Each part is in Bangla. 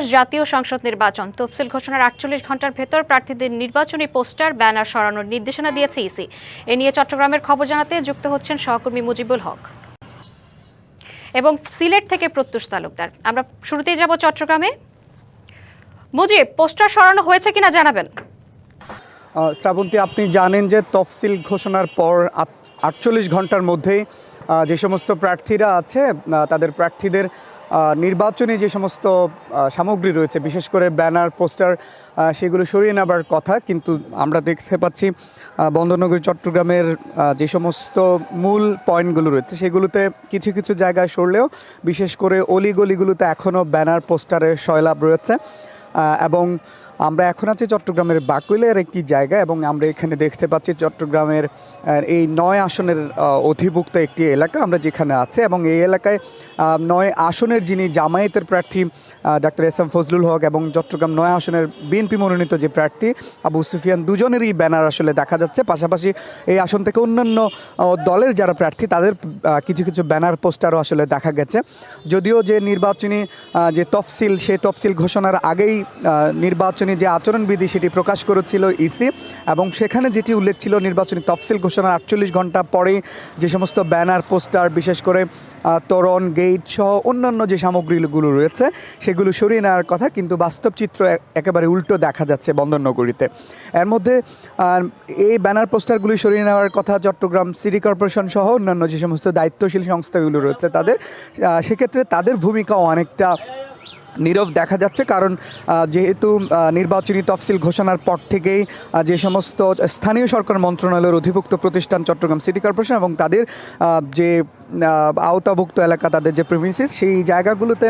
জাতীয় সংসদ নির্বাচন। তফসিল ঘোষণার আটচল্লিশ ঘণ্টার ভেতর প্রার্থীদের নির্বাচনী পোস্টার ব্যানার সরানোর নির্দেশনা দিয়েছে ইসি। এ নিয়ে চট্টগ্রামের খবর জানাতে যুক্ত হচ্ছেন সহকর্মী মুজিবুল হক। এবং সিলেট থেকে প্রত্যুষ তালুকদার। আমরা শুরুতেই যাব চট্টগ্রামে। মুজিব পোস্টার সরানো হয়েছে কিনা জানাবেন। শ্রাবন্তী আপনি জানেন যে তফসিল ঘোষণার পর আটচল্লিশ ঘণ্টার মধ্যেই আহ, যে সমস্ত প্রার্থীরা আছে তাদের প্রার্থীদের নির্বাচনী যে সমস্ত সামগ্রী রয়েছে, বিশেষ করে ব্যানার, পোস্টার সেগুলো সরিয়ে নেবার কথা, কিন্তু আমরা দেখতে পাচ্ছি বন্দরনগরী, চট্টগ্রামের যে সমস্ত মূল পয়েন্টগুলো রয়েছে, সেগুলোতে কিছু কিছু জায়গায় সরলেও, বিশেষ করে অলিগলিগুলোতে এখনও ব্যানার পোস্টারের শয়লাভ রয়েছে। এবং আমরা এখন আছি চট্টগ্রামের বাকুইলের একটি জায়গা এবং আমরা এখানে দেখতে পাচ্ছি চট্টগ্রামের এই নয় আসনের অধিভুক্ত একটি এলাকা আমরা যেখানে আছি এবং এই এলাকায় নয় আসনের যিনি জামায়াতের প্রার্থী doctor S M Fazlul Haq এবং চট্টগ্রাম নয় আসনের বিএনপি মনোনীত যে প্রার্থী আবু সুফিয়ান দুজনেরই ব্যানার আসলে দেখা যাচ্ছে। পাশাপাশি এই আসন থেকে অন্যান্য দলের যারা প্রার্থী তাদের কিছু কিছু ব্যানার পোস্টারও আসলে দেখা গেছে। যদিও যে নির্বাচনী যে তফসিল সেই তফসিল ঘোষণার আগেই আহ, নির্বাচনী যে আচরণবিধি সেটি প্রকাশ করেছিল ইসি এবং সেখানে যেটি উল্লেখ ছিল নির্বাচনী তফসিল ঘোষণার আটচল্লিশ ঘণ্টা পরেই যে সমস্ত ব্যানার, পোস্টার, বিশেষ করে তোরণ, গেট সহ অন্যান্য যে সামগ্রীগুলো রয়েছে সেগুলো সরিয়ে নেওয়ার কথা কিন্তু বাস্তব চিত্র একেবারে উল্টো দেখা যাচ্ছে বন্দরনগরীতে। এর মধ্যে এই ব্যানার, পোস্টারগুলি সরিয়ে নেওয়ার কথা চট্টগ্রাম সিটি কর্পোরেশন সহ অন্যান্য যে সমস্ত দায়িত্বশীল সংস্থাগুলো রয়েছে তাদের সেক্ষেত্রে তাদের ভূমিকাও অনেকটা নীরব দেখা যাচ্ছে, কারণ যেহেতু নির্বাচনী তফসিল ঘোষণার পর থেকেই যে সমস্ত স্থানীয় সরকার মন্ত্রণালয়ের অধিভুক্ত প্রতিষ্ঠান চট্টগ্রাম সিটি কর্পোরেশন এবং তাদের যে আওতাভুক্ত এলাকা তাদের যে প্রেমিসিস সেই জায়গাগুলোতে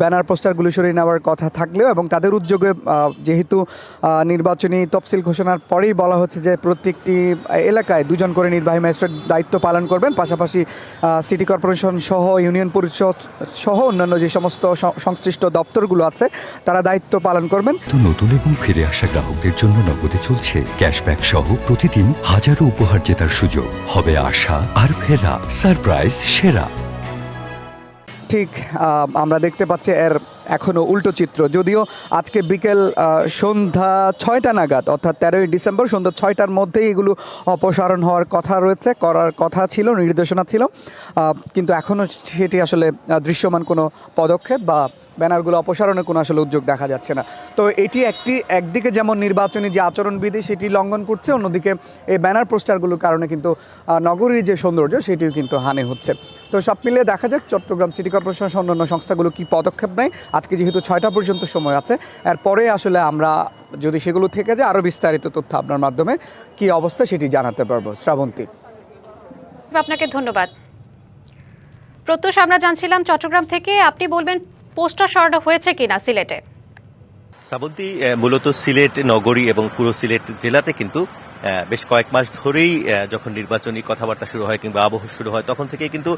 ব্যানার, পোস্টারগুলো সরিয়ে নেওয়ার কথা থাকলেও এবং তাদের উদ্যোগে যেহেতু নির্বাচনী তফসিল ঘোষণার পরেই বলা হচ্ছে যে প্রত্যেকটি এলাকায় দুজন করে নির্বাহী ম্যাজিস্ট্রেট দায়িত্ব পালন করবেন, পাশাপাশি সিটি কর্পোরেশন সহ ইউনিয়ন পরিষদ সহ অন্যান্য যে সমস্ত সংশ্লিষ্ট দপ্তরগুলো আছে, তারা দায়িত্ব পালন করবেন। নতুন এবং ফিরে আসা গ্রাহকদের জন্য নগদে চলছে ক্যাশব্যাক সহ প্রতিদিন হাজারো উপহার জেতার সুযোগ। হবে আশা আর ফেরা সারপ্রাইজ সেরা। ঠিক আমরা দেখতে পাচ্ছি এর এখনও উল্টো চিত্র। যদিও আজকে বিকেল সন্ধ্যা ছয়টা নাগাদ, অর্থাৎ তেরোই ডিসেম্বর সন্ধ্যা ছয়টার মধ্যেই এগুলো অপসারণ হওয়ার কথা রয়েছে, করার কথা ছিল, নির্দেশনা ছিল। কিন্তু এখনও সেটি আসলে দৃশ্যমান কোনো পদক্ষেপ বা ব্যানারগুলো অপসারণের কোনো আসলে উদ্যোগ দেখা যাচ্ছে না। তো এটি একটি, একদিকে যেমন নির্বাচনী যে আচরণবিধি সেটি লঙ্ঘন করছে, অন্যদিকে এই ব্যানার পোস্টারগুলোর কারণে কিন্তু নগরীর যে সৌন্দর্য সেটিও কিন্তু হানি হচ্ছে। তো সব মিলিয়ে দেখা যাক চট্টগ্রাম সিটি কর্পোরেশন অন্যান্য সংস্থাগুলো কি পদক্ষেপ নেয়। আজকে যেহেতু ছয়টা পর্যন্ত সময় আছে, এরপরে আসলে আমরা যদি সেগুলো থেকে যায় আরও বিস্তারিত তথ্য আপনার মাধ্যমে কি অবস্থা সেটি জানাতে পারব। শ্রাবন্তী। আপনাকে ধন্যবাদ। প্রত্যুষ, আমরা জানছিলাম চট্টগ্রাম থেকে আপনি বলবেন পোস্টার সরানো হয়েছে কিনা সিলেটে? শ্রাবন্তী মূলত সিলেট নগরী এবং পুরো সিলেট জেলাতে কিন্তু বেশ কয়েক মাস ধরেই যখন নির্বাচনী কথাবার্তা শুরু হয় কিংবা আবহ শুরু হয়, তখন থেকে কিন্তু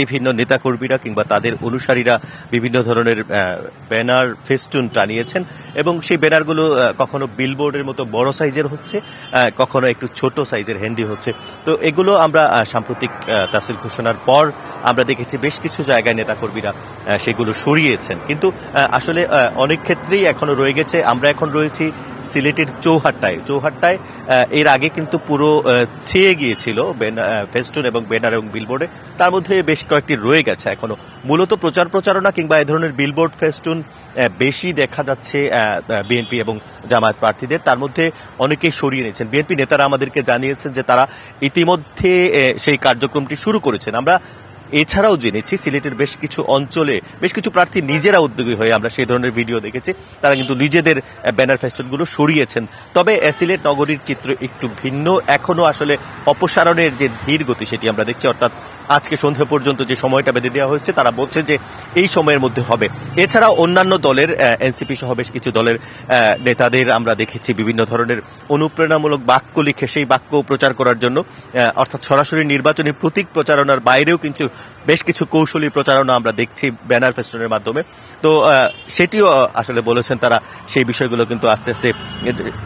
বিভিন্ন নেতাকর্মীরা কিংবা তাদের অনুসারীরা বিভিন্ন ধরনের ব্যানার ফেস্টুন টানিয়েছেন এবং সেই ব্যানারগুলো কখনো বিলবোর্ডের মতো বড় সাইজের হচ্ছে কখনো একটু ছোট সাইজের হ্যান্ডি হচ্ছে। তো এগুলো আমরা সাম্প্রতিক তাসিল ঘোষণার পর আমরা দেখেছি বেশ কিছু জায়গায় নেতাকর্মীরা সেগুলো সরিয়েছেন। কিন্তু আসলে অনেক ক্ষেত্রেই এখনও রয়ে গেছে। আমরা এখন রয়েছি সিলেটের চৌহাট্টায়। চৌহাট্টায় এর আগে কিন্তু পুরো ছেয়ে গিয়েছিল ফেস্টুন এবং ব্যানার এবং বিলবোর্ডে। তার মধ্যে বেশ কয়েকটি রয়ে গেছে এখনও। মূলত প্রচার প্রচারণা কিংবা এ ধরনের বিলবোর্ড ফেস্টুন বেশি দেখা যাচ্ছে বিএনপি এবং জামায়াত প্রার্থীদের। তার মধ্যে অনেকেই সরিয়ে নিয়েছেন। বিএনপি নেতারা আমাদেরকে জানিয়েছেন যে তারা ইতিমধ্যে সেই কার্যক্রমটি শুরু করেছেন। আমরা এছাড়াও জেনেছি, সিলেটের বেশ কিছু অঞ্চলে বেশ কিছু প্রার্থী নিজেরা উদ্যোগী হয়ে আমরা সেই ধরনের ভিডিও দেখেছি। তারা কিন্তু নিজেদের ব্যানার ফেস্টুনগুলো সরিয়েছেন। তবে সিলেট নগরীর চিত্র একটু ভিন্ন। এখনও আসলে অপসারণের যে ধীর গতি সেটি আমরা দেখছি, অর্থাৎ আজকে সন্ধ্যা পর্যন্ত যে সময়টা বেঁধে দেওয়া হয়েছে, তারা বলছে যে এই সময়ের মধ্যে হবে। এছাড়াও অন্যান্য দলের এনসিপি সহ বেশ কিছু দলের নেতাদের আমরা দেখেছি বিভিন্ন ধরনের অনুপ্রেরণামূলক বাক্য লিখে, সেই বাক্য প্রচার করার জন্য অর্থাৎ সরাসরি নির্বাচনী প্রতীক প্রচারণার বাইরেও কিন্তু বেশ কিছু কৌশলী প্রচারণা আমরা দেখছি ব্যানার ফেস্টনের মাধ্যমে। তো সেটিও আসলে বলেছেন তারা, সেই বিষয়গুলো কিন্তু আস্তে আস্তে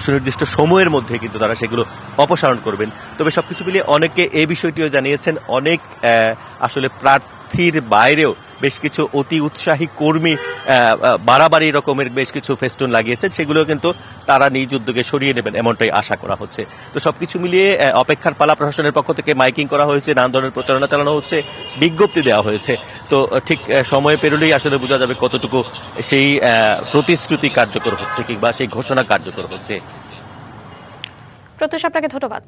সুনির্দিষ্ট সময়ের মধ্যে কিন্তু তারা সেগুলো অপসারণ করবেন। তবে সবকিছু মিলিয়ে অনেকে এই বিষয়টিও জানিয়েছেন, অনেক আসলে প্রার্থীর বাইরেও বেশ কিছু অতি উৎসাহী কর্মী বাড়াবাড়ি রকমের বেশ কিছু ফেস্টুন লাগিয়েছে সেগুলো কিন্তু তারা নিজ উদ্যোগে সরিয়ে নেবেন এমনটাই আশা করা হচ্ছে। তো সবকিছু মিলিয়ে অপেক্ষার পালা প্রশাসনের পক্ষ থেকে মাইকিং করা হয়েছে নানা ধরনের প্রচারণা চালানো হচ্ছে, বিজ্ঞপ্তি দেওয়া হয়েছে। তো ঠিক সময় পেরোলেই আসলে বোঝা যাবে কতটুকু সেই প্রতিশ্রুতি কার্যকর হচ্ছে কিংবা সেই ঘোষণা কার্যকর হচ্ছে। প্রত্যুষ, আপনাকে ধন্যবাদ।